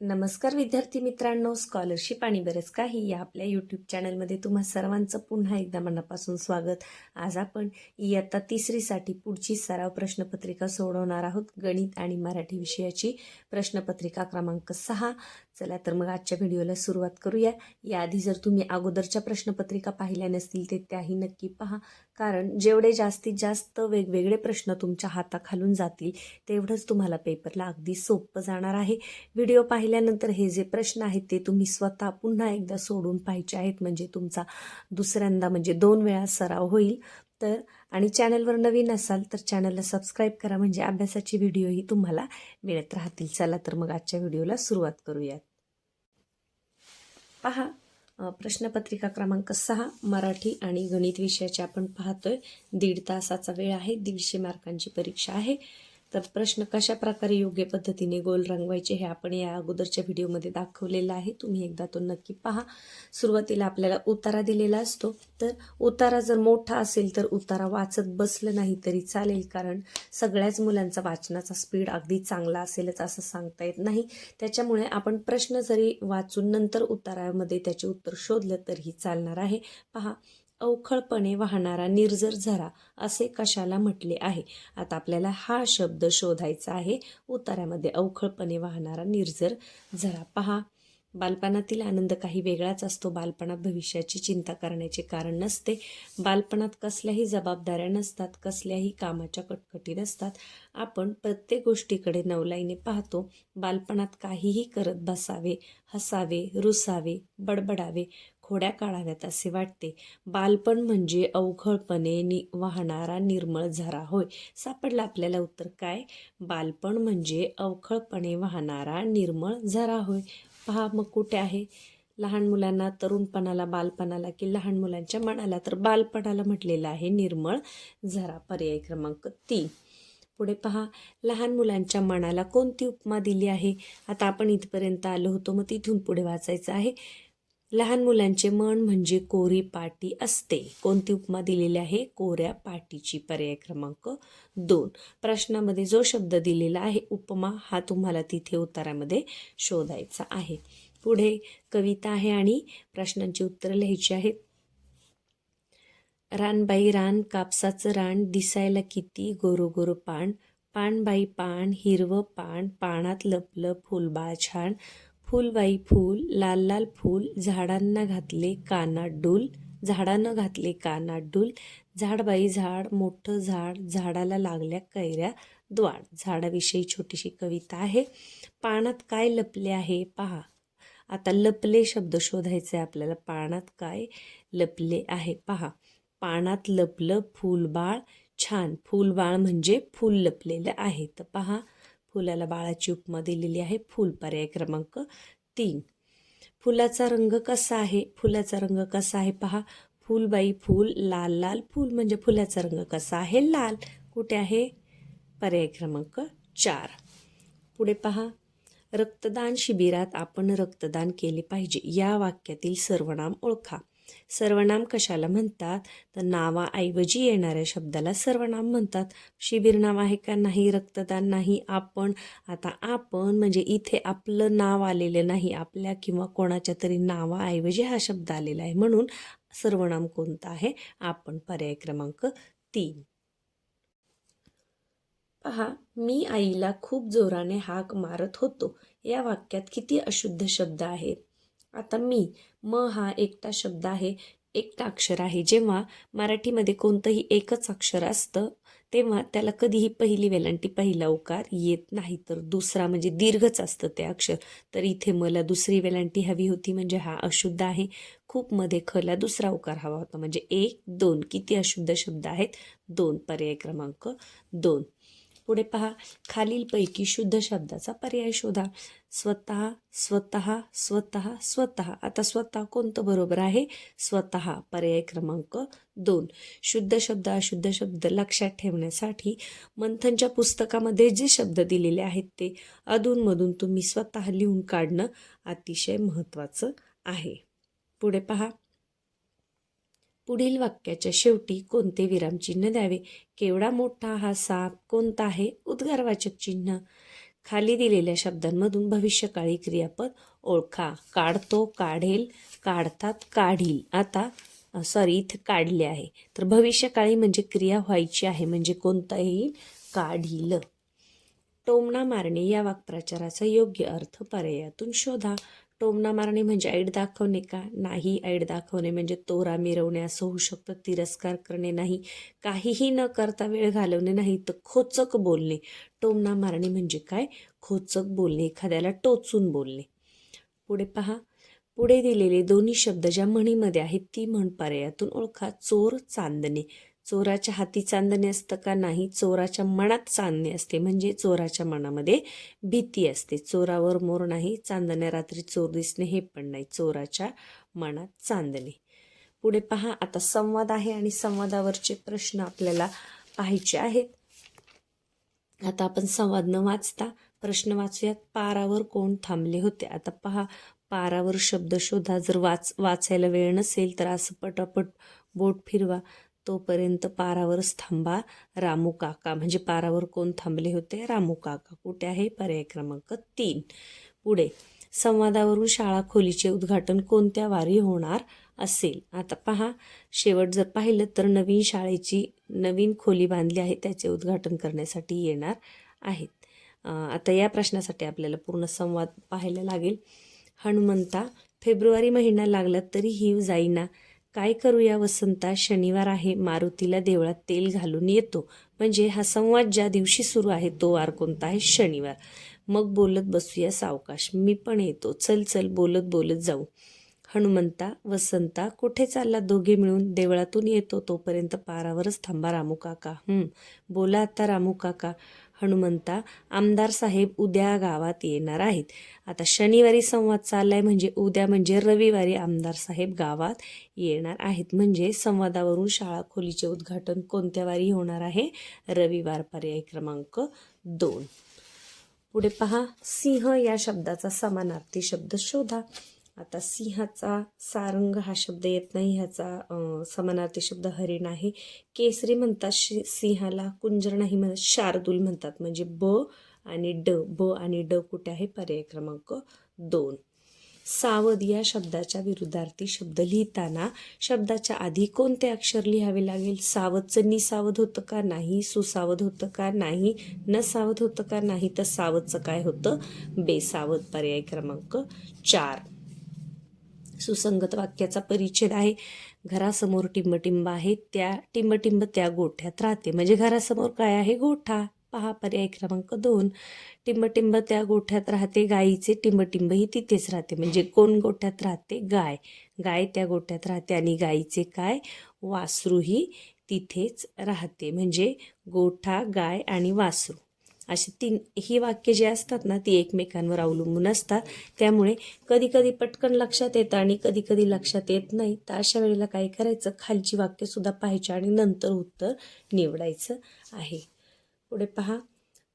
नमस्कार विद्यार्थी मित्रांनो स्कॉलरशिप आणि बरेच काही या आपल्या यूट्यूब चॅनलमध्ये तुम्हा सर्वांचं पुन्हा एकदा मनापासून स्वागत. आज आपण इयत्ता तिसरीसाठी पुढची सराव प्रश्नपत्रिका सोडवणार आहोत. गणित आणि मराठी विषयाची प्रश्नपत्रिका क्रमांक सहा. चला तर मग आजच्या व्हिडिओला सुरुवात करूया. याआधी जर तुम्ही अगोदरच्या प्रश्नपत्रिका पाहिल्या नसतील ते त्याही नक्की पहा. कारण जेवढे जास्तीत जास्त वेगवेगळे प्रश्न तुमच्या हाताखालून जातील तेवढंच तुम्हाला पेपरला अगदी सोपं जाणार आहे. व्हिडिओ पाहिल्यानंतर हे जे प्रश्न आहेत ते तुम्ही स्वतः पुन्हा एकदा सोडून पाहिजे आहेत. म्हणजे तुमचा दुसऱ्यांदा म्हणजे दोन वेळा सराव होईल. तर आणि चॅनलवर नवीन असाल तर चॅनलला सबस्क्राईब करा म्हणजे अभ्यासाची व्हिडिओही तुम्हाला मिळत राहतील. चला तर मग आजच्या व्हिडिओला सुरुवात करूयात. पहा प्रश्नपत्रिका क्रमांक सहा मराठी आणि गणित विषयाचे आपण पाहतोय. दीड तासाचा वेळ आहे दीडशे मार्कांची परीक्षा आहे. तर प्रश्न कशा प्रकारे योग्य पद्धतीने गोल रंगवायचे हे आपण या अगोदरच्या व्हिडिओमध्ये दाखवलेलं आहे. तुम्ही एकदा तो नक्की पहा. सुरुवातीला आपल्याला उतारा दिलेला असतो. तर उतारा जर मोठा असेल तर उतारा वाचत बसलं नाही तरी चालेल कारण सगळ्याच मुलांचा वाचनाचा स्पीड अगदी चांगला असेलच असं सांगता येत नाही. त्याच्यामुळे आपण प्रश्न जरी वाचून नंतर उतारामध्ये त्याचे उत्तर शोधलं तरीही चालणार आहे. पहा. अवखळपणे वाहणारा निर्जर झरा असे कशाला म्हटले आहे? आता आपल्याला हा शब्द शोधायचा आहे. उतारामध्ये अवखळपणे वाहणारा निर्जर झरा पहा. बालपणातील आनंद काही वेगळाच असतो. बालपणात भविष्याची चिंता करण्याचे कारण नसते. बालपणात कसल्याही जबाबदाऱ्या नसतात. कसल्याही कामाच्या कटकटी नसतात. आपण प्रत्येक गोष्टीकडे नवलाईने पाहतो. बालपणात काहीही करत बसावे हसावे रुसावे बडबडावे खोड्या काढाव्यात असे वाटते. बालपण म्हणजे अवखळपणे नि वाहणारा निर्मळ झरा. होय सापडलं आपल्याला उत्तर काय? बालपण म्हणजे अवखळपणे वाहणारा निर्मळ झरा. होय पहा मग कुठे आहे? लहान मुलांना तरुणपणाला बालपणाला की लहान मुलांच्या मनाला? तर बालपणाला म्हटलेलं आहे निर्मळ झरा. पर्याय क्रमांक तीन. पुढे पहा लहान मुलांच्या मनाला कोणती उपमा दिली आहे? आता आपण इथपर्यंत आलो होतो मग तिथून पुढे वाचायचं आहे. लहान मुलांचे मन म्हणजे कोरी पाटी असते. कोणती उपमा दिलेली आहे? कोऱ्या पाटीची. पर्याय क्रमांक दोन. प्रश्नामध्ये जो शब्द दिलेला आहे उपमा हा तुम्हाला तिथे उत्तरामध्ये शोधायचा आहे. पुढे कविता आहे आणि प्रश्नांची उत्तरं लिहायची आहेत. रानबाई रान कापसाचं रान दिसायला किती गोरो गोरो पान. पानबाई पान हिरवं पान पानात लपलं फुलबाळ छान. फुलबाई फूल लाल लाल फूल झाडांना घातले कानात डूल झाडानं घातले कानात डूल झाडबाई झाड मोठं झाड झाडाला लागल्या कैऱ्या द्वाड झाडाविषयी छोटीशी कविता आहे. पानात काय लपले आहे पहा. आता लपले शब्द शोधायचे आहे आपल्याला. पानात काय लपले आहे पहा. पानात लपलं फुलबाळ. छान. फुलबाळ म्हणजे फूल लपलेलं आहे. तर पहा. फुलाला बाळाची उपमा दिलेली आहे. फूल पर्याय क्रमांक तीन. फुलाचा रंग कसा आहे? फुलाचा रंग कसा आहे? पहा. फुलबाई फूल लाल लाल. फूल म्हणजे फुलाचा रंग कसा आहे? लाल. कुठे आहे? पर्याय क्रमांक चार. पुढे पहा. रक्तदान शिबिरात आपण रक्तदान केले पाहिजे. या वाक्यातील सर्वनाम ओळखा. सर्वनाम कशाला म्हणतात? तर नावाऐवजी येणाऱ्या शब्दाला सर्वनाम म्हणतात. शिबिर नाव आहे का? नाही. रक्तदान नाही. आपण आता आपण म्हणजे इथे आपलं नाव आलेलं नाही. आपल्या किंवा कोणाच्या तरी नावाऐवजी हा शब्द आलेला आहे. म्हणून सर्वनाम कोणतं आहे? आपण पर्याय क्रमांक तीन. पहा मी आईला खूप जोराने हाक मारत होतो. या वाक्यात किती अशुद्ध शब्द आहेत. आता मी म हा एकटा शब्द आहे एकटा अक्षर आहे. जेव्हा मराठीमध्ये कोणतंही एकच अक्षर असतं तेव्हा त्याला कधीही पहिली वेलांटी पहिला उकार येत नाही. तर दुसरा म्हणजे दीर्घच असतं ते अक्षर. तर इथे मला दुसरी वेलांटी हवी होती म्हणजे हा अशुद्ध आहे. खूप मध्ये खला दुसरा उकार हवा होता. म्हणजे एक दोन किती अशुद्ध शब्द आहेत? दोन. पर्याय क्रमांक दोन. पुढे पहा. खालीलपैकी शुद्ध शब्दाचा पर्याय शोधा. स्वतः स्वतः स्वतः स्वतः. आता स्वतः कोणतं बरोबर आहे? स्वतः. पर्याय क्रमांक दोन. शुद्ध शब्द अशुद्ध शब्द लक्षात ठेवण्यासाठी मंथनच्या पुस्तकामध्ये जे शब्द दिलेले आहेत ते अधूनमधून तुम्ही स्वतः लिहून काढणं अतिशय महत्त्वाचं आहे. पुढे पहा. पुढील वाक्याच्या शेवटी कोणते विरामचिन्ह द्यावे? केवढा मोठा हा साप कोणता आहे? उद्गारवाचक चिन्ह. खाली दिलेल्या शब्दांमधून भविष्यकाळी क्रियापद ओळखा. काढतो काढेल काढतात काढील. आता सॉरी इथं काढले आहे. तर भविष्यकाळी म्हणजे क्रिया व्हायची आहे म्हणजे कोणता येईल? काढील. टोमणा मारणे या वाक्प्रचाराचा योग्य अर्थ पर्यायातून शोधा. टोमणा मारणे म्हणजे ऐड दाखवणे का? नाही ऐड दाखवणे म्हणजे तोरा मिरवणे असं होऊ शकतं. तिरस्कार करणे नाही. काहीही न करता वेळ घालवणे नाही तर खोचक बोलणे. टोमणा मारणे म्हणजे काय? खोचक बोलणे एखाद्याला टोचून बोलणे. पुढे पहा. पुढे दिलेले दोन्ही शब्द ज्या म्हणीमध्ये आहेत ती म्हण पर्यायातून ओळखा. चोर चांदणे. चोराच्या हाती चांदणे असतं का नाही? चोराच्या मनात चांदणे असते. म्हणजे चोराच्या मनामध्ये भीती असते. चोरावर मोर नाही चांदण्या रात्री चोर दिसणे हे पण नाही. चोराच्या मनात चांदणे. पुढे पहा. आता संवाद आहे आणि संवादावरचे प्रश्न आपल्याला पाहायचे आहेत. आता आपण संवाद न वाचता प्रश्न वाचूयात. पारावर कोण थांबले होते? आता पहा. पारावर शब्द शोधा. जर वाच वाचायला वेळ नसेल तर असं पटापट बोट फिरवा. तोपर्यंत पारावरच थांबा. रामू काका म्हणजे पारावर कोण थांबले होते? रामू काका. कुठे आहे? पर्याय क्रमांक तीन. पुढे. संवादावरून शाळा खोलीचे उद्घाटन कोणत्या वारी होणार असेल? आता पहा. शेवट जर पाहिलं तर नवीन शाळेची नवीन खोली बांधली आहे त्याचे उद्घाटन करण्यासाठी येणार आहेत. आता या प्रश्नासाठी आपल्याला पूर्ण संवाद पाहायला लागेल. हनुमंता फेब्रुवारी महिना लागला तरी हिव जाईना. काय करूया वसंता? शनिवार आहे. मारुतीला देवळात तेल घालून येतो. म्हणजे हा संवाद ज्या दिवशी सुरू आहे तो वार कोणता आहे? शनिवार. मग बोलत बसूया सावकाश. मी पण येतो. चल चल बोलत बोलत जाऊ. हनुमंता वसंता कुठे चालला दोघे मिळून? देवळातून येतो. तोपर्यंत पारावरच थांबा रामू काका. बोला आता रामू काका. हनुमंता आमदार साहेब उद्या गावात येणार आहेत. आता शनिवारी संवाद चाललाय म्हणजे उद्या म्हणजे रविवारी आमदार साहेब गावात येणार आहेत. म्हणजे संवादावरून शाळा खोलीचे उद्घाटन कोणत्या वारी होणार आहे? रविवार पर्याय क्रमांक दोन. पुढे पहा सिंह या शब्दाचा समानार्थी शब्द शोधा. आता सिंहाचा सारंग हा शब्द येत नाही ह्याचा समानार्थी शब्द हरिण आहे केसरी म्हणतात शि- सिंहाला कुंजर नाही म्हणत शार्दूल म्हणतात. म्हणजे ब आणि ड ब आणि ड कुठे आहे? पर्याय क्रमांक दोन. सावध या शब्दाच्या विरुद्धार्थी शब्द लिहिताना शब्दाच्या आधी कोणते अक्षर लिहावे लागेल? सावधचं निसावध होतं का नाही? सुसावध होतं का नाही? न सावध होतं का नाही? तर सावधचं काय होतं? बेसावध. पर्याय क्रमांक चार. सुसंगत वाक्याचा परिच्छेद आहे. घरासमोर टिंबटिंब आहे त्या टिंबटिंब त्या गोठ्यात राहते. म्हणजे घरासमोर काय आहे? गोठा. पहा पर्याय क्रमांक दोन. टिंबटिंब त्या गोठ्यात राहते गाईचे टिंबटिंब ही तिथेच राहते. म्हणजे कोण गोठ्यात राहते? गाय. गाय त्या गोठ्यात राहते आणि गायीचे काय? वासरूही तिथेच राहते. म्हणजे गोठा गाय आणि वासरू. अशी तीन ही वाक्य जी असतात ना ती एकमेकांवर अवलंबून असतात. त्यामुळे कधी कधी पटकन लक्षात येतं आणि कधी कधी लक्षात येत नाही. तर अशा वेळेला काय करायचं? खालची वाक्यसुद्धा पाहायची आणि नंतर उत्तर निवडायचं आहे. पुढे पहा.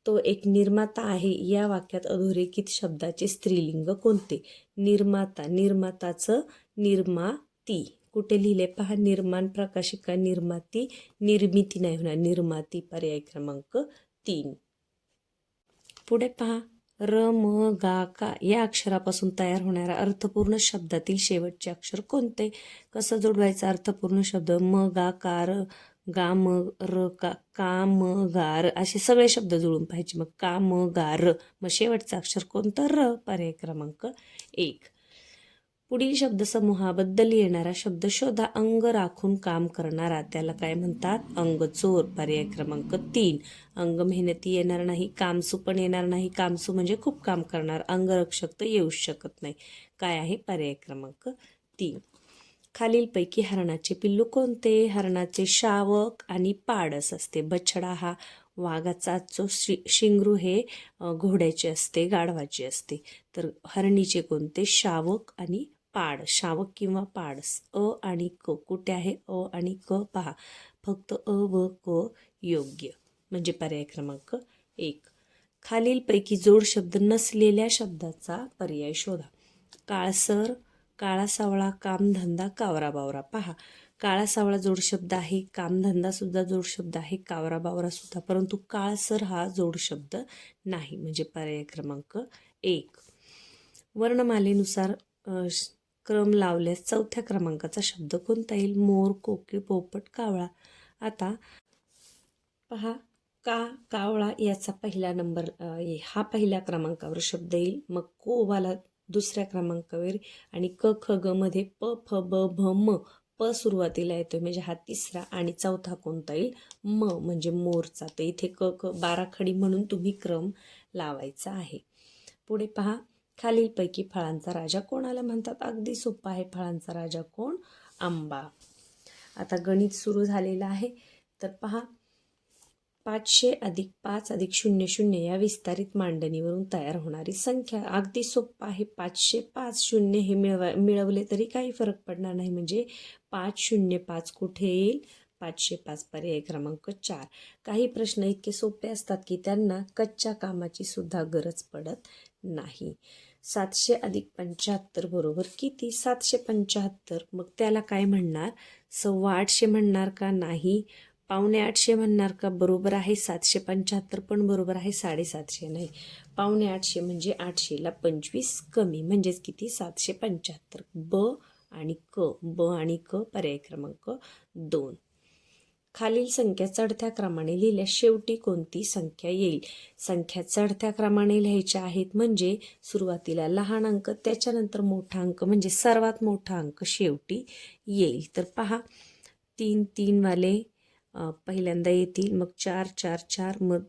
तो एक निर्माता आहे. या वाक्यात अधोरेखित शब्दाचे स्त्रीलिंग कोणते? निर्माता निर्माताचं निर्माती. कुठे लिहिले? पहा. निर्माण प्रकाशिका निर्माती निर्मिती नाही होणार. निर्माती पर्याय क्रमांक तीन. पुढे पहा. र म गा का या अक्षरापासून तयार होणाऱ्या अर्थपूर्ण शब्दातील शेवटचे अक्षर कोणते? कसं जोडवायचं अर्थपूर्ण शब्द? म गा का र गा म र का का म गार असे सगळे शब्द जुळून पाहिजे मग का म गार मग शेवटचं अक्षर कोणतं? र पर्याय क्रमांक एक. पुढील शब्दसमूहाबद्दल येणारा शब्द शोधा अंग राखून काम करणारा. त्याला काय म्हणतात? अंग चोर. पर्याय क्रमांक तीन. अंग मेहनती येणार नाही कामसू पण येणार नाही. कामसू म्हणजे खूप काम करणार. अंगरक्षक तर येऊच शकत नाही. काय आहे? पर्याय क्रमांक तीन. खालीलपैकी हरणाचे पिल्लू कोणते? हरणाचे शावक आणि पाडस असते. बछडा हा वाघाचा जो शि शिंगरू हे घोड्याचे असते गाढवाचे असते. तर हरणीचे कोणते? शावक आणि पाड शावक किंवा पाडस. अ आणि क कुठे आहे? अ आणि क पहा. फक्त अ व क योग्य. म्हणजे पर्याय क्रमांक एक. खालीलपैकी जोड शब्द नसलेल्या शब्दाचा पर्याय शोधा. काळसर काळा सावळा कामधंदा कावरा बावरा पहा. काळा सावळा जोडशब्द आहे कामधंदासुद्धा जोडशब्द आहे कावरा बावरासुद्धा परंतु काळसर हा जोडशब्द नाही. म्हणजे पर्याय क्रमांक एक. वर्णमालेनुसार श- क्रम लावल्यास चौथ्या क्रमांकाचा शब्द कोणता येईल? मोर कोकी पोपट कावळा. आता पहा का कावळा याचा पहिला नंबर ये- हा पहिल्या क्रमांकावर शब्द येईल. मग कोवाला दुसऱ्या क्रमांकावर आणि क ख ग मध्ये प फ ब भ म प सुरुवातीला येतोय. म्हणजे हा तिसरा आणि चौथा कोणता येईल? म म्हणजे मोरचा. तर इथे क क बाराखडी म्हणून तुम्ही क्रम लावायचा आहे. पुढे पहा. खालीलपैकी फळांचा राजा कोणाला म्हणतात? अगदी सोपा आहे. फळांचा राजा कोण? आंबा. आता गणित सुरू झालेलं आहे. तर पहा. पाचशे अधिक पाच अधिक शून्य शून्य या विस्तारित मांडणीवरून तयार होणारी संख्या. अगदी सोप्पा आहे. पाचशे पाच शून्य हे मिळवा मिळवले तरी काही फरक पडणार नाही. म्हणजे पाच शून्य पाच कुठे येईल? पाचशे पाच पर्याय क्रमांक चार. काही प्रश्न इतके सोपे असतात की त्यांना कच्च्या कामाची सुद्धा गरज पडत नाही. सातशे अधिक पंच्याहत्तर बरोबर किती? सातशे पंच्याहत्तर. मग त्याला काय म्हणणार? सव्वा आठशे म्हणणार का? नाही. पावणे आठशे म्हणणार का? बरोबर आहे सातशे पंच्याहत्तर पण बरोबर आहे साडेसातशे नाही. पावणे आठशे म्हणजे आठशेला पंचवीस कमी. म्हणजेच किती? सातशे पंच्याहत्तर. ब आणि क. ब आणि क पर्याय क्रमांक दोन. खालील संख्या चढत्या क्रमाने लिहिल्यास शेवटी कोणती संख्या येईल? संख्या चढत्या क्रमाने लिहायच्या आहेत म्हणजे सुरुवातीला लहान अंक त्याच्यानंतर मोठा अंक म्हणजे सर्वात मोठा अंक शेवटी येईल. तर पहा तीन तीनवाले पहिल्यांदा येतील. मग चार चार चार मग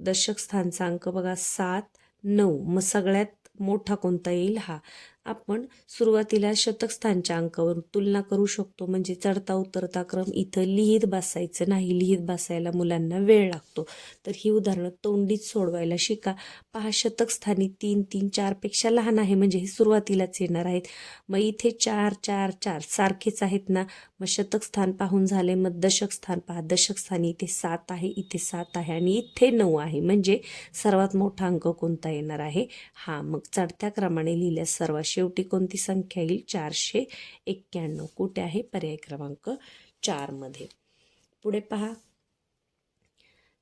दशक स्थानचा अंक बघा सात नऊ. मग सगळ्यात मोठा कोणता येईल? हा आपण सुरुवातीला शतकस्थानच्या अंकावर तुलना करू शकतो. म्हणजे चढता उतरता क्रम इथं लिहित बसायचं नाही लिहित बसायला मुलांना वेळ लागतो. तर ही उदाहरणं तोंडीत सोडवायला शिका. पहा शतकस्थानी तीन तीन चारपेक्षा लहान आहे. म्हणजे हे सुरुवातीलाच येणार आहेत. मग इथे चार चार चार सारखेच आहेत ना? मग शतकस्थान पाहून झाले मग दशक स्थान पहा. दशक स्थानी इथे सात आहे इथे सात आहे आणि इथे नऊ आहे. म्हणजे सर्वात मोठा अंक कोणता येणार आहे? हा मग चढत्या क्रमाने लिहिल्यास सर्वात शेवटी कोणती संख्या येईल? चारशे एक्क्याण्णव. कुठे आहे? पर्याय क्रमांक चारमध्ये पुढे पहा.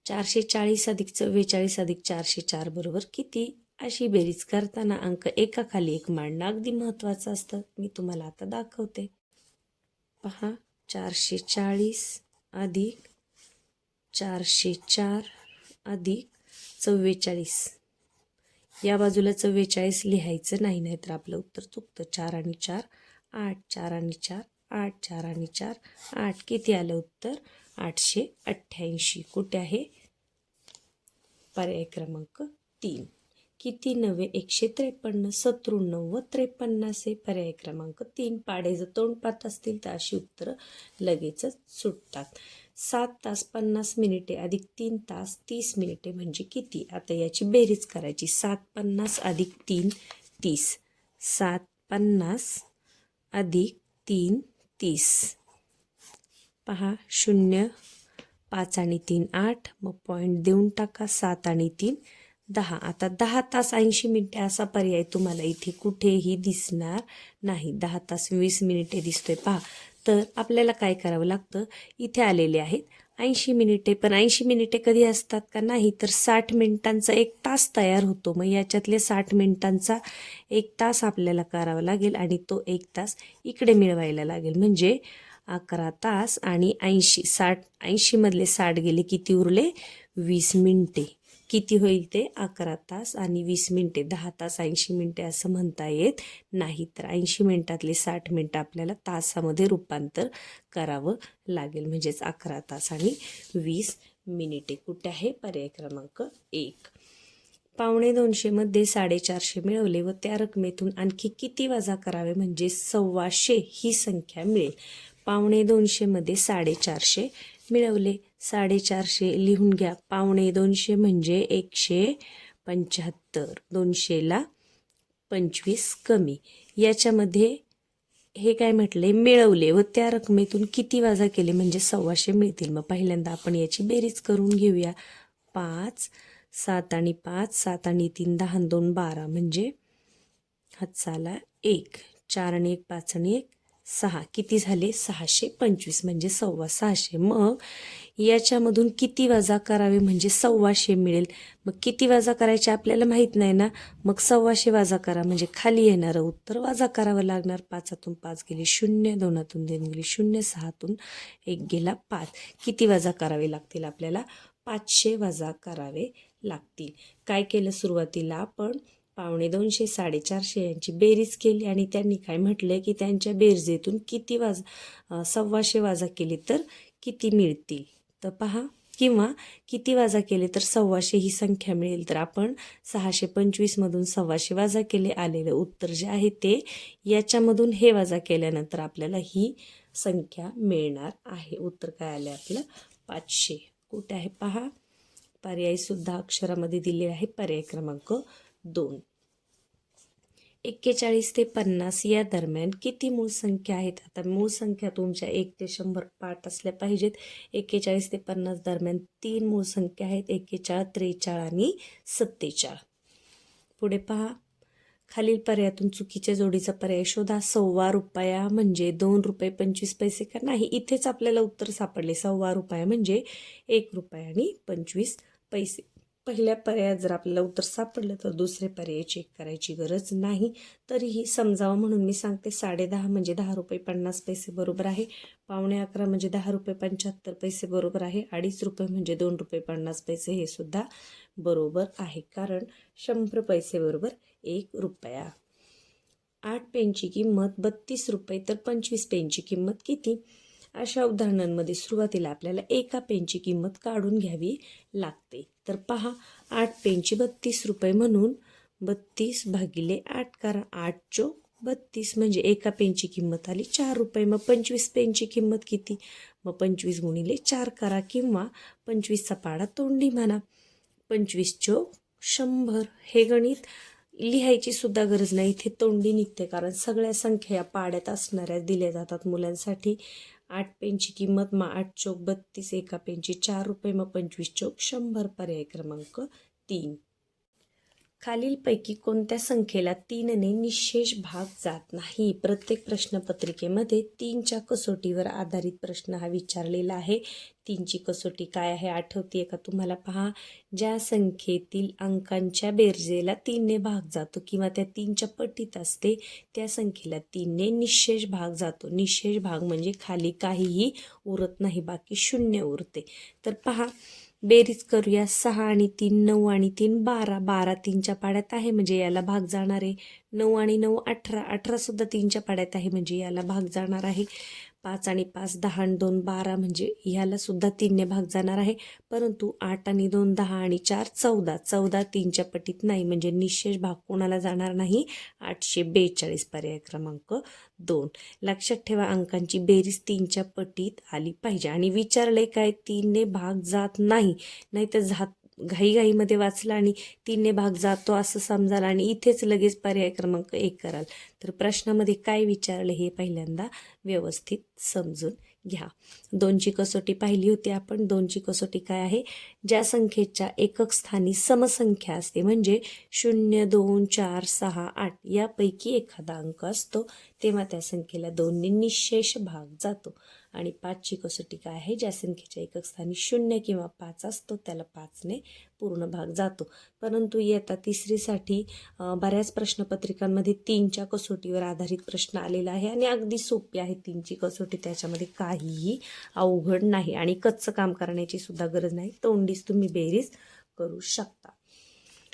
चारशे चाळीस अधिक चव्वेचाळीस अधिक चारशे चार बरोबर किती? अशी बेरीज करताना अंक एकाखाली एक मांडणं अगदी महत्त्वाचं असतं. मी तुम्हाला आता दाखवते. पहा. चारशे चाळीस अधिक चारशे चार अधिक चव्वेचाळीस. या बाजूला चव्वेचाळीस लिहायचं नाही नाहीतर आपलं उत्तर चुकतं. चार आणि चार आठ. चार आणि चार आठ. चार आणि चार आठ. किती आलं उत्तर? आठशे अठ्ठ्याऐंशी. कुठे आहे? पर्याय क्रमांक तीन. किती नवे एकशे त्रेपन्न सतृण्णव व त्रेपन्नासे पर्याय क्रमांक तीन. पाडे जर तोंड पाहत असतील तर अशी उत्तरं लगेचच सुटतात. सात तास पन्नास मिनिटे अधिक तीन तास तीस मिनिटे म्हणजे किती? आता याची बेरीज करायची. सात पन्नास अधिक तीन तीस. सात पन्नास अधिक तीन तीस. पहा शून्य पाच आणि तीन आठ. मग पॉईंट देऊन टाका सात आणि तीन दहा. आता दहा तास ऐंशी मिनिटे असा पर्याय तुम्हाला इथे कुठेही दिसणार नाही. दहा तास वीस मिनिटे दिसतोय. पहा तर आपल्याला काय करावं लागतं? इथे आलेले आहेत. ऐंशी मिनिटे पण ऐंशी मिनिटे कधी असतात का नाही? तर साठ मिनिटांचा एक तास तयार होतो. मग याच्यातले साठ मिनिटांचा एक तास आपल्याला करावा लागेल आणि तो एक तास इकडे मिळवायला लागेल. म्हणजे अकरा तास आणि ऐंशी साठ ऐंशीमधले साठ गेले किती उरले? वीस मिनिटे. किती होईल ते? अकरा तास आणि वीस मिनिटे दहा तास ऐंशी मिनिटे असं म्हणता येत नाही. तर ऐंशी मिनटातले साठ मिनटं आपल्याला तासामध्ये रूपांतर करावं लागेल. म्हणजेच अकरा तास आणि वीस मिनिटे. कुठे आहे? पर्याय क्रमांक एक. पावणे दोनशेमध्ये साडेचारशे मिळवले व त्या रकमेतून आणखी किती वजा करावे? म्हणजे सव्वाशे ही संख्या मिळेल. पावणे दोनशेमध्ये साडेचारशे मिळवले. साडेचारशे लिहून घ्या. पावणे दोनशे म्हणजे एकशे पंच्याहत्तर. दोनशेला पंचवीस कमी. याच्यामध्ये हे काय म्हटले? मिळवले व त्या रकमेतून किती वाजा केले म्हणजे सव्वाशे मिळतील. मग पहिल्यांदा आपण याची बेरीज करून घेऊया. पाच सात आणि पाच सात आणि तीन दहा दोन बारा म्हणजे हातचाला एक. चार आणि एक पाच आणि एक सहा. किती झाले? सहाशे पंचवीस. म्हणजे सव्वा सहाशे. मग याच्यामधून किती वजा करावे? म्हणजे सव्वाशे मिळेल. मग किती वजा करायचे आपल्याला माहीत नाही ना? मग सव्वाशे वाजा करा. म्हणजे खाली येणारं उत्तर वाजा करावं लागणार. पाचातून पाच गेले शून्य दोनातून दोन गेले शून्य सहातून एक गेला पाच. किती वजा करावे लागतील आपल्याला? पाचशे वजा करावे लागतील. काय केलं सुरुवातीला आपण? पावणे दोनशे साडेचारशे यांची बेरीज केली आणि त्यांनी काय म्हटलं की त्यांच्या बेरजेतून किती वाज सव्वाशे वाजा केली तर किती मिळतील? तर पहा किंवा किती वाजा केले तर सव्वाशे ही संख्या मिळेल? तर आपण सहाशे पंचवीसमधून सव्वाशे वाजा केले. आलेलं उत्तर जे आहे ते याच्यामधून हे वाजा केल्यानंतर आपल्याला ही संख्या मिळणार आहे. उत्तर काय आलं आपलं पाचशे. कुठे आहे? पहा. पर्यायसुद्धा अक्षरामध्ये दिलेला आहे. पर्याय क्रमांक दोन. एक्केचाळीस ते पन्नास या दरम्यान किती मूळ संख्या आहेत? आता मूळ संख्या तुमच्या एक ते शंभर पाठ असल्या पाहिजेत. एक्केचाळीस ते पन्नास दरम्यान तीन मूळ संख्या आहेत. एक्केचाळ त्रेचाळ आणि सत्तेचाळ. पुढे पहा. खालील पर्यायातून चुकीच्या जोडीचा पर्याय शोधा. सव्वा रुपया म्हणजे दोन रुपये पंचवीस पैसे का नाही? इथेच आपल्याला उत्तर सापडले. सव्वा रुपया म्हणजे एक रुपया आणि पंचवीस पैसे. पहिल्या पर्यायात जर आपल्याला उत्तर सापडलं तर दुसरे पर्याय चेक करायची गरज नाही. तरीही समजावं म्हणून मी सांगते साडेदहा म्हणजे दहा रुपये पन्नास पैसे बरोबर आहे. पावणे अकरा म्हणजे दहा रुपये पंच्याहत्तर पैसे बरोबर आहे. अडीच रुपये म्हणजे दोन रुपये पन्नास पैसे हे सुद्धा बरोबर आहे. कारण शंभर पैसे बरोबर एक रुपया. आठ पेनची किंमत बत्तीस रुपये तर पंचवीस पेनची किंमत किती? अशा उदाहरणांमध्ये सुरुवातीला आपल्याला एका पेनची किंमत काढून घ्यावी लागते. तर पहा आठ पेनची बत्तीस रुपये म्हणून बत्तीस भागिले आठ कारण आठ चोक बत्तीस म्हणजे एका पेनची किंमत आली चार रुपये. मग पंचवीस पेनची किंमत किती? मग पंचवीस गुणिले चार करा किंवा पंचवीसचा पाडा तोंडी म्हणा पंचवीस चोक शंभर. हे गणित लिहायची सुद्धा गरज नाही इथे तोंडी निघते कारण सगळ्या संख्या या पाड्यात असणाऱ्या दिल्या जातात मुलांसाठी. आठ पेनची किंमत मग आठ चौक बत्तीस एका पेनची चार रुपये मग पंचवीस चौक शंभर पर्याय क्रमांक तीन. खालीलपैकी कोणत्या संख्येला तीनने निशेष भाग जात नाही? प्रत्येक प्रश्नपत्रिकेमध्ये तीनच्या कसोटीवर आधारित प्रश्न हा विचारलेला आहे. तीनची कसोटी काय आहे? आठवते का तुम्हाला? पहा ज्या संख्येतील अंकांच्या बेरजेला तीनने भाग जातो किंवा त्या तीनच्या पटीत असते त्या संख्येला तीनने निशेष भाग जातो. निशेष भाग म्हणजे खाली काहीही उरत नाही बाकी शून्य उरते. तर पहा बेरीज करूया सहा आणि तीन नऊ आणि तीन बारा. बारा तीनच्या पाड्यात आहे म्हणजे याला भाग जाणार आहे. नऊ आणि नऊ अठरा. अठरासुद्धा तीनच्या पाड्यात आहे म्हणजे याला भाग जाणार आहे. पाच आणि पाच दहा आणि दोन बारा म्हणजे ह्याला सुद्धा तीनने भाग जाणार आहे. परंतु आठ आणि दोन दहा आणि चार चौदा. चौदा तीनच्या पटीत नाही म्हणजे निशेष भाग कोणाला जाणार नाही? आठशे बेचाळीस पर्याय क्रमांक दोन. लक्षात ठेवा अंकांची बेरीज तीनच्या पटीत आली पाहिजे. आणि विचारले काय तीनने भाग जात नाही. नाहीतर जात घाईघाईमध्ये वाचला आणि तीनने भाग जातो असं समजाल आणि इथेच लगेच पर्याय क्रमांक एक कराल. तर प्रश्नामध्ये काय विचारलं हे पहिल्यांदा व्यवस्थित समजून घ्या. दोनची कसोटी पाहिली होती आपण. दोनची कसोटी काय आहे? ज्या संख्येच्या एकक स्थानी समसंख्या असते म्हणजे शून्य दोन चार सहा आठ यापैकी एखादा अंक असतो तेव्हा त्या संख्येला दोनने निशेष भाग जातो. आणि पाचची कसोटी काय आहे? ज्या संख्येच्या एकक स्थानी शून्य किंवा पाच असतो त्याला पाचने पूर्ण भाग जातो. परंतु इयत्ता तिसरीसाठी बऱ्याच प्रश्नपत्रिकांमध्ये तीनच्या कसोटीवर आधारित प्रश्न आलेला आहे आणि अगदी सोपी आहे तीनची कसोटी त्याच्यामध्ये काहीही अवघड नाही आणि कच्चं काम करण्याची सुद्धा गरज नाही. तोंडीच तुम्ही बेरीज करू शकता.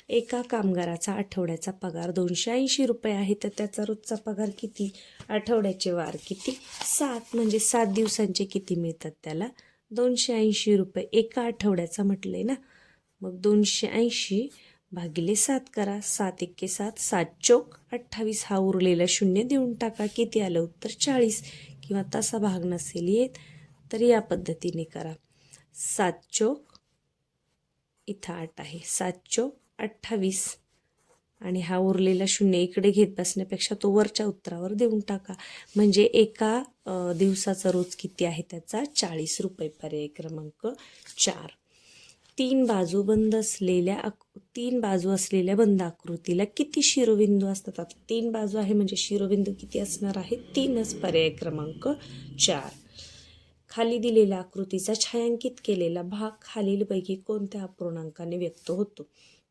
एका कामगाराचा आठवड्याचा पगार दोनशे ऐंशी रुपये आहे तर त्याचा रोजचा पगार किती? आठवड्याचे वार किती? सात म्हणजे सात दिवसांचे किती मिळतात त्याला? दोनशे ऐंशी रुपये. एका आठवड्याचा म्हटलंय ना? मग दोनशे ऐंशी भागिले सात करा. सात एक्के सात सात चोक. अठ्ठावीस हा उरलेला शून्य देऊन टाका. किती आलं उत्तर? चाळीस. किंवा तसा भाग नसेल येत तर या पद्धतीने करा. सात चोक. इथं आठ आहे. सात चोक. अठ्ठावीस. आणि हा उरलेला शून्य इकडे घेत बसण्यापेक्षा तो वरच्या उत्तरावर देऊन टाका. म्हणजे एका दिवसाचा रोज किती आहे त्याचा? चाळीस रुपये पर्याय क्रमांक चार. तीन बाजू बंद असलेल्या आक- तीन बाजू असलेल्या बंद आकृतीला किती शिरोबिंदू असतात? आता तीन बाजू आहे म्हणजे शिरोबिंदू किती असणार आहे? तीनच पर्याय क्रमांक चार. खाली दिलेल्या आकृतीचा छायांकित केलेला भाग खालीलपैकी कोणत्या अपूर्णांकाने व्यक्त होतो?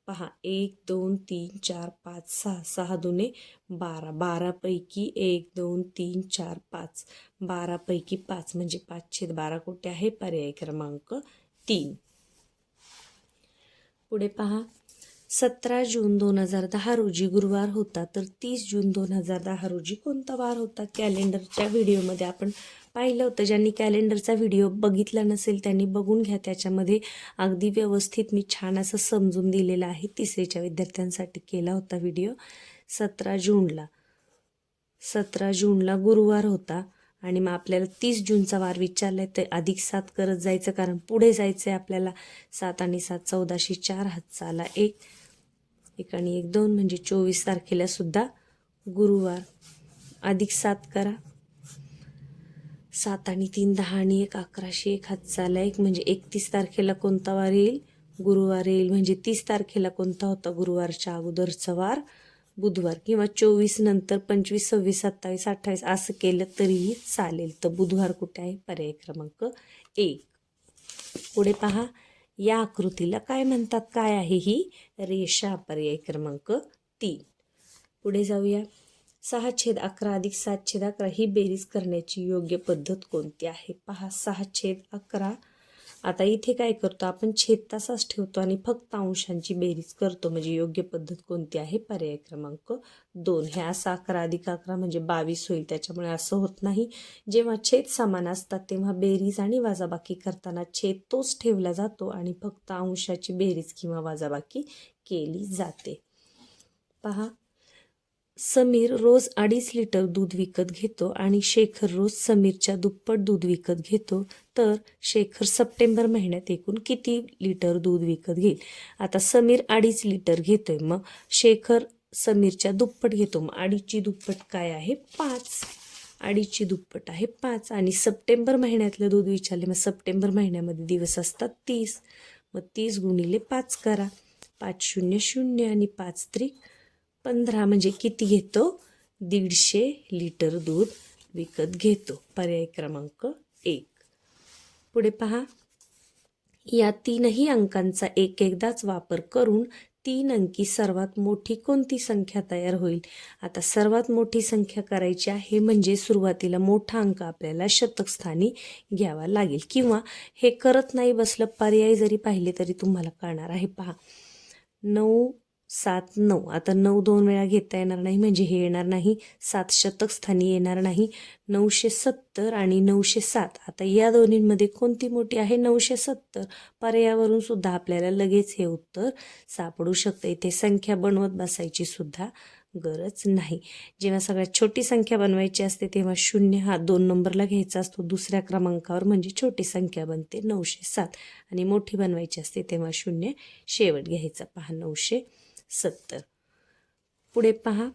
पहा एक दोन तीन चार पाच सहा सहा दुने बारा. बारापैकी एक दोन तीन चार पाच. बारापैकी पाच म्हणजे पाचशे बारा कोटे आहे. पर्याय क्रमांक तीन. पुढे पहा. सतरा जून दोन हजार दहा रोजी गुरुवार होता तर तीस जून दोन हजार दहा रोजी कोणता वार होता? कॅलेंडरच्या व्हिडिओमध्ये आपण पाहिलं होतं. ज्यांनी कॅलेंडरचा व्हिडिओ बघितला नसेल त्यांनी बघून घ्या. त्याच्यामध्ये अगदी व्यवस्थित मी छान असं समजून दिलेलं आहे. तिसरीच्या विद्यार्थ्यांसाठी केला होता व्हिडिओ सतरा जूनला. सतरा जूनला गुरुवार होता आणि मग आपल्याला तीस जूनचा वार विचारलाय तर अधिक सात करत जायचं कारण पुढे जायचं आहे आपल्याला. सात आणि सात चौदाशे चार हातचा आला एक. एक आणि एक दोन म्हणजे चोवीस तारखेला सुद्धा गुरुवार. अधिक सात करा. सात आणि तीन दहा आणि एक अकराशे एक हातचा एक. म्हणजे एकतीस तारखेला कोणता वार येईल? गुरुवार येईल. म्हणजे तीस तारखेला कोणता होता गुरुवारच्या अगोदरचा वार? बुधवार किंवा चोवीस नंतर पंचवीस सव्वीस सत्तावीस अठ्ठावीस असं केलं तरीही चालेल. तर बुधवार कुठे आहे? पर्याय क्रमांक एक. पुढे पहा. या आकृतीला काय म्हणतात? काय आहे ही? रेषा पर्याय क्रमांक तीन. पुढे जाऊया. सहा छेद अकरा अधिक सात छेद अकरा ही बेरीज करण्याची योग्य पद्धत कोणती आहे? पहा सहा छेद अकरा. आता इथे काय करतो? आपण छेद तासाच ठेवतो आणि फक्त अंशांची बेरीज करतो. म्हणजे योग्य पद्धत कोणती आहे? पर्याय क्रमांक दोन. हे असं अकरा अधिक अकरा म्हणजे बावीस होईल. त्याच्यामुळे असं होत नाही. जेव्हा छेद समान असतात तेव्हा बेरीज आणि वाजाबाकी करताना छेद तोच ठेवला जातो आणि फक्त अंशाची बेरीज किंवा वाजाबाकी केली जाते. पहा समीर रोज अडीच लिटर दूध विकत घेतो आणि शेखर रोज समीरच्या दुप्पट दूध विकत घेतो. तर शेखर सप्टेंबर महिन्यात एकूण किती लिटर दूध विकत घेईल? आता समीर अडीच लिटर घेतोय. मग शेखर समीरच्या दुप्पट घेतो. मग अडीचची दुप्पट काय आहे? पाच. अडीचची दुप्पट आहे पाच. आणि सप्टेंबर महिन्यातलं दूध विचारले मग सप्टेंबर महिन्यामध्ये दिवस असतात तीस. मग तीस गुणिले पाच करा. पाच शून्य शून्य आणि पाच त्रिक पंधरा म्हणजे किती घेतो? दीडशे लिटर दूध विकत घेतो. पर्याय क्रमांक एक. पुढे पहा. या तीनही अंकांचा एक एकदाच वापर करून तीन अंकी सर्वात मोठी कोणती संख्या तयार होईल? आता सर्वात मोठी संख्या करायची आहे म्हणजे सुरुवातीला मोठा अंक आपल्याला शतकस्थानी घ्यावा लागेल. किंवा हे करत नाही बसलं पर्याय जरी पाहिले तरी तुम्हाला कळणार आहे. पहा. नऊ सात नऊ. आता नऊ दोन वेळा घेता येणार नाही म्हणजे हे येणार नाही. सात शतक स्थानी येणार नाही. नऊशे सत्तर आणि नऊशे सात. आता या दोन्हींमध्ये कोणती मोठी आहे? नऊशे सत्तर. पर्यावरून सुद्धा आपल्याला लगेच हे उत्तर सापडू शकतं. इथे संख्या बनवत बसायची सुद्धा गरज नाही. जेव्हा सगळ्यात छोटी संख्या बनवायची असते तेव्हा शून्य हा दोन नंबरला घ्यायचा असतो. दुसऱ्या क्रमांकावर म्हणजे छोटी संख्या बनते नऊशे सात. आणि मोठी बनवायची असते तेव्हा शून्य. शेवट घ्यायचा. पहा नऊशे सत्तर. पुढे पहा.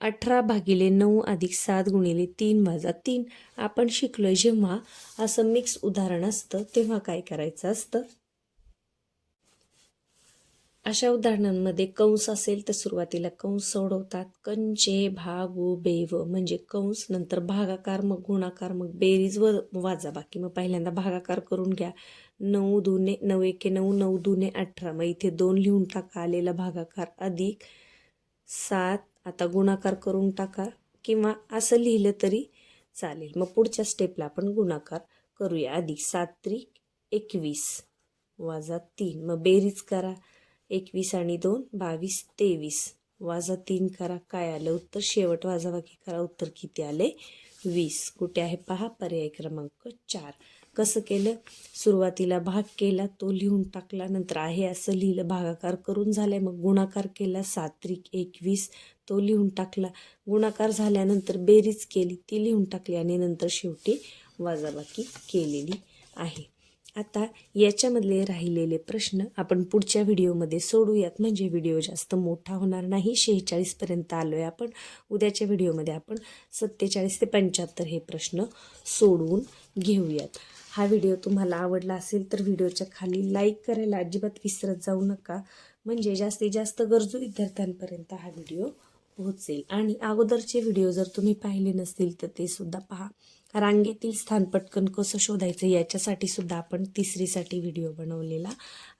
अठरा भागिले नऊ अधिक सात गुणिले तीन वाजा तीन. आपण शिकलो जेव्हा असं मिक्स उदाहरण असतं तेव्हा काय करायचं असतं? अशा उदाहरणांमध्ये कंस असेल तर सुरुवातीला कंस सोडवतात. कंचे भागू बेव म्हणजे कंस नंतर भागाकार मग गुणाकार मग बेरीज व वाजा बाकी मग पहिल्यांदा भागाकार करून घ्या. नऊ दुने नऊ एके नऊ नऊ दुने अठरा. मग इथे दोन लिहून टाका. आलेला भागाकार अधिक सात. आता गुणाकार करून टाका. किंवा असं लिहिलं तरी चालेल. मग पुढच्या स्टेपला आपण गुणाकार करूया. अधिक सात त्रिक एकवीस. वाजा तीन. मग बेरीज करा. एकवीस आणि दोन बावीस तेवीस. वाजा तीन करा काय आलं उत्तर? शेवट वाजाबाकी करा उत्तर किती आले? वीस. कुठे आहे? पहा पर्याय क्रमांक चार. कसं केलं? सुरुवातीला भाग केला तो लिहून टाकला नंतर आहे असं लिहिलं भागाकार करून झालाय मग गुणाकार केला सात्रिक एकवीस तो लिहून टाकला. गुणाकार झाल्यानंतर बेरीज केली ती लिहून टाकली आणि नंतर शेवटी वाजाबाकी केलेली आहे. आता याच्यामधले राहिलेले प्रश्न आपण पुढच्या व्हिडिओमध्ये सोडूयात. म्हणजे व्हिडिओ जास्त मोठा होणार नाही शेहेचाळीसपर्यंत आलो आहे आपण. उद्याच्या व्हिडिओमध्ये आपण सत्तेचाळीस ते पंच्याहत्तर हे प्रश्न सोडवून घेऊयात. हा व्हिडिओ तुम्हाला आवडला असेल तर व्हिडिओच्या खाली लाईक करायला अजिबात विसरत जाऊ नका. म्हणजे जास्तीत जास्त गरजू विद्यार्थ्यांपर्यंत हा व्हिडिओ पोहोचेल. आणि अगोदरचे व्हिडिओ जर तुम्ही पाहिले नसतील तर ते सुद्धा पहा. रांगेतील स्थान पटकन कसं शोधायचं याच्यासाठी सुद्धा आपण तिसरीसाठी व्हिडिओ बनवलेला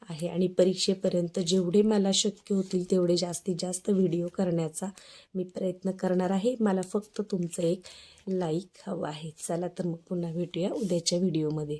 आहे. आणि परीक्षेपर्यंत जेवढे मला शक्य होतील तेवढे जास्तीत जास्त व्हिडिओ करण्याचा मी प्रयत्न करणार आहे. मला फक्त तुमचं एक लाईक हवं आहे. चला तर मग पुन्हा भेटूया उद्याच्या व्हिडिओमध्ये.